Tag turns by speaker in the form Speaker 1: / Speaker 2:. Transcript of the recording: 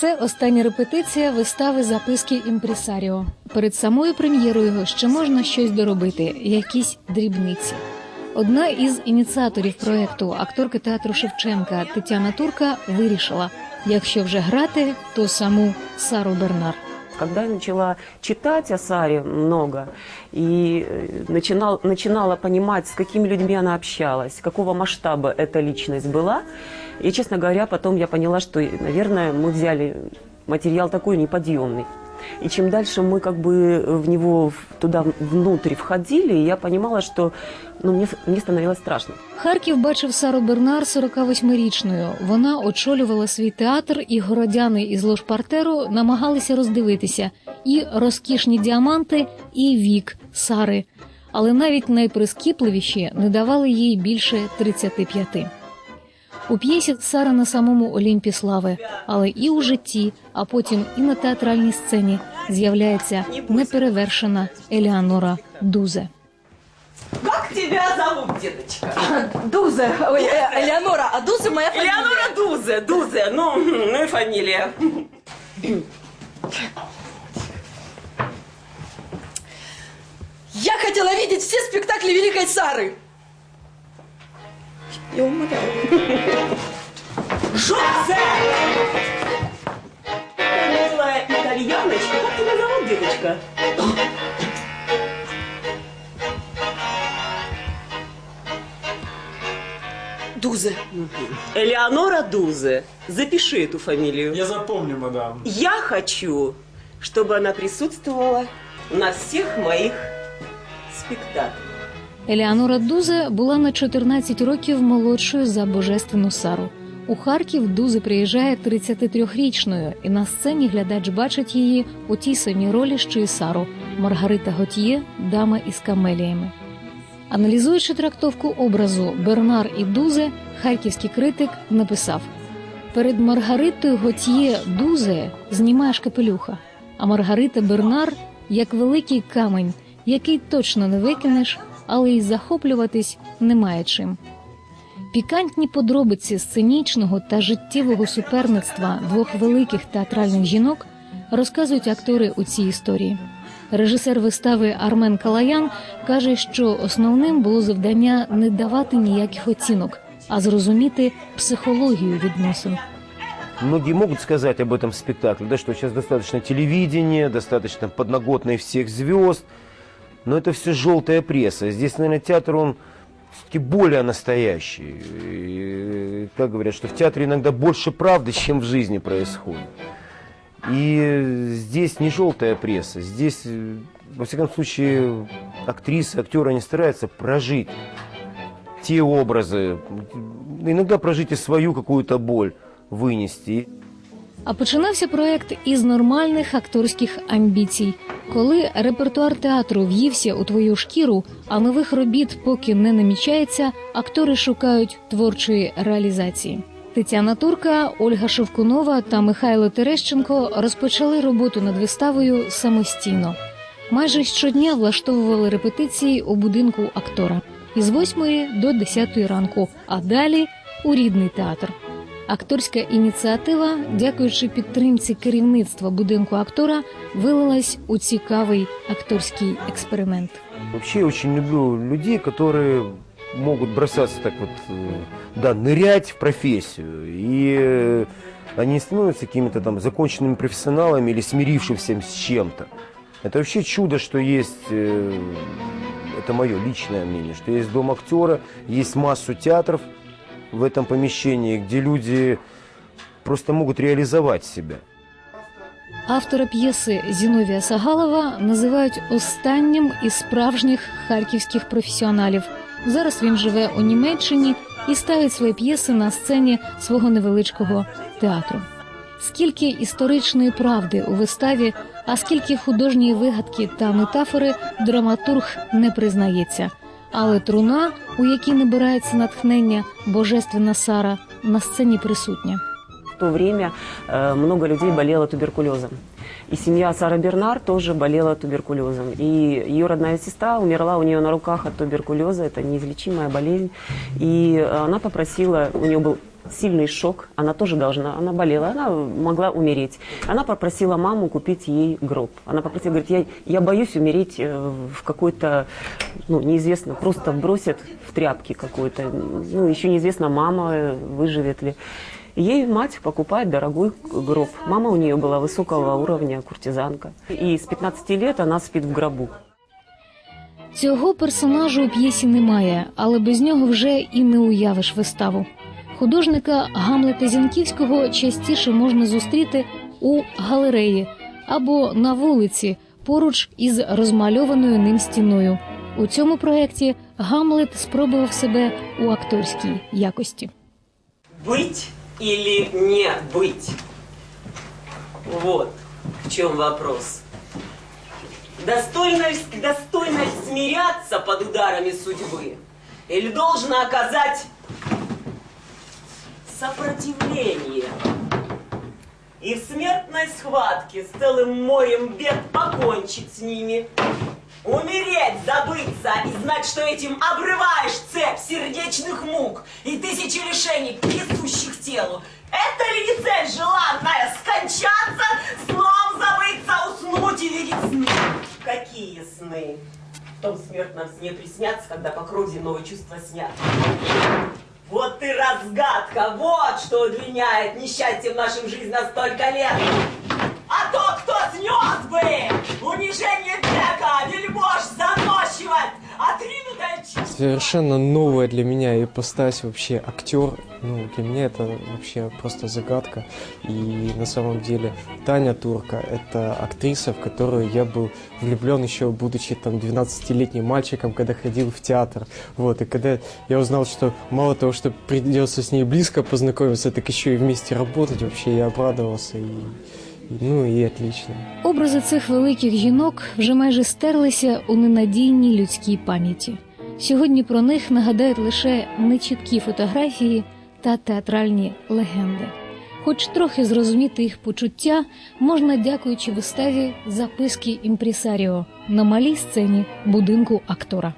Speaker 1: Це остання репетиція вистави записки імпресаріо. Перед самою прем'єрою ще можна щось доробити, якісь дрібниці. Одна із ініціаторів проекту, акторка театру Шевченка Тетяна Турка, вирішила: якщо вже грати, то саму Сару Бернар.
Speaker 2: Когда я начала читать о Саре много и э, начинал, начинала понимать, с какими людьми она общалась, какого масштаба эта личность была, и, честно говоря, потом я поняла, что, наверное, мы взяли материал такой неподъемный. И чем дальше мы как бы в него туда внутрь входили, я понимала, что ну, мне, мне становилось страшно.
Speaker 1: Харків бачив Сару Бернар 48-річною. Вона очолювала свій театр, і городяни із ложпартеру намагалися роздивитися і розкішні діаманти, і вік Сари. Але навіть найприскіпливіші не давали їй більше 35. У п'єсі Сара на самому Олімпі слави, але і у житті, а потім і на театральній сцені з'являється неперевершена Еліанора Дузе.
Speaker 2: Как тебя зовут, деточка?
Speaker 3: Дузе, ой, э, Элеонора, а Дузе моя фамилия.
Speaker 2: Элеонора Дузе, Дузе, ну, ну и фамилия.
Speaker 3: Я хотела видеть все спектакли Великой Сары. Я умоляю.
Speaker 2: Жозе! Милая итальяночка, как тебя зовут, деточка?
Speaker 3: Дузе.
Speaker 2: Элеонора Дузе. Запиши эту фамилию.
Speaker 4: Я запомню, мадам.
Speaker 2: Я хочу, чтобы она присутствовала на всех моих спектаклях.
Speaker 1: Елеонора Дузе була на 14 років молодшою за божественну Сару. У Харків Дузе приїжджає 33-річною, і на сцені глядач бачить її у тій самій ролі, що і Сару Маргарита Готьє, дама із камеліями. Аналізуючи трактовку образу Бернар і Дузе, харківський критик написав: перед Маргаритою Готьє Дузе знімаєш капелюха, а Маргарита Бернар як великий камень, який точно не викинеш, але й захоплюватись немає чим. Пікантні подробиці сценічного та життєвого суперництва двох великих театральних жінок розказують актори у цій історії. Режисер вистави Армен Калаян каже, що основним було завдання не давати ніяких оцінок, а зрозуміти психологію відносин.
Speaker 5: Многие могут сказать об этом спектакле, да, что сейчас достаточно телевидения, достаточно подноготной всех звезд, но это все желтая пресса. Здесь, наверное, театр, он все-таки более настоящий. И, как говорят, что в театре иногда больше правды, чем в жизни происходит. И здесь не желтая пресса, здесь, э, во всяком случае, актрисы, актеры, они стараются прожить те образы, иногда прожить и свою какую-то боль вынести.
Speaker 1: А починався проект із нормальних акторських амбіцій. Коли репертуар театру в'ївся у твою шкіру, а нових робіт поки не намічається, актори шукають творчої реалізації. Тетяна Турка, Ольга Шевкунова та Михайло Терещенко розпочали роботу над виставою самостійно. Майже щодня влаштовували репетиції у будинку актора із 8 до 10 ранку, а далі у рідний театр. Акторська ініціатива, дякуючи підтримці керівництва будинку актора, вилилась у цікавий акторський експеримент.
Speaker 5: Вообще я очень люблю людей, которые могут бросаться так вот, э, да, нырять в профессию. И э, они не становятся какими-то там законченными профессионалами или смирившимся с чем-то. Это вообще чудо, что есть, э, это мое личное мнение, что есть дом актера, есть массу театров в этом помещении, где люди просто могут реализовать себя.
Speaker 1: Автора п'єси Зіновія Сагалова називають останнім із справжніх харківських професіоналів. Зараз він живе у Німеччині і ставить свої п'єси на сцені свого невеличкого театру. Скільки історичної правди у виставі, а скільки художньої вигадки та метафори драматург не признається. Але труна, у якій набирається натхнення божественна Сара, на сцені присутня.
Speaker 2: В то время э, много людей болело туберкулезом. И семья Сара Бернар тоже болела туберкулезом. И ее родная сестра умерла у нее на руках от туберкулеза. Это неизлечимая болезнь. И она попросила, у нее был сильный шок. Она тоже должна, она болела, она могла умереть. Она попросила маму купить ей гроб. Она попросила, говорит, я, я боюсь умереть э, в какой-то, ну, неизвестно, просто бросят в тряпки какой-то. Ну, еще неизвестно, мама э, выживет ли. Ей мать покупает дорогой гроб. Мама у нее была высокого уровня куртизанка. И с 15 лет она спит в гробу.
Speaker 1: Цього персонажу у п'єсі немає, але без нього вже і не уявиш виставу. Художника Гамлета Зінківського частіше можна зустріти у галереї або на вулиці поруч із розмальованою ним стіною. У цьому проєкті Гамлет спробував себе у акторській якості.
Speaker 4: Быть или не быть? Вот в чем вопрос. Достойно, достойно ли смиряться под ударами судьбы? Или должно оказать сопротивление? И в смертной схватке с целым морем бед покончить с ними. Умереть, забыться и знать, что этим обрываешь цепь сердечных мук и тысячи лишений, присущих телу. Это ли не цель желанная? Скончаться, сном забыться, уснуть и видеть сны. Какие сны? В том смертном сне приснятся, когда по крови новые чувства снят. Вот и разгадка, вот что удлиняет несчастье в нашем жизни на столько лет. А то, кто снес бы унижение века, вельмож честь.
Speaker 6: Совершенно новая для меня ипостась вообще актер. Ну, для меня это вообще просто загадка. И на самом деле Таня Турка – это актриса, в которую я был влюблен еще будучи там 12-летним мальчиком, когда ходил в театр. Вот, и когда я узнал, что мало того, что придется с ней близко познакомиться, так еще и вместе работать, вообще я обрадовался. И, ну и отлично.
Speaker 1: Образи цих великих жінок вже майже стерлися у ненадійній людській пам'яті. Сьогодні про них нагадають лише нечіткі фотографії та театральні легенди. Хоч трохи зрозуміти їх почуття можна, дякуючи виставі записки імпресаріо на малій сцені будинку актора.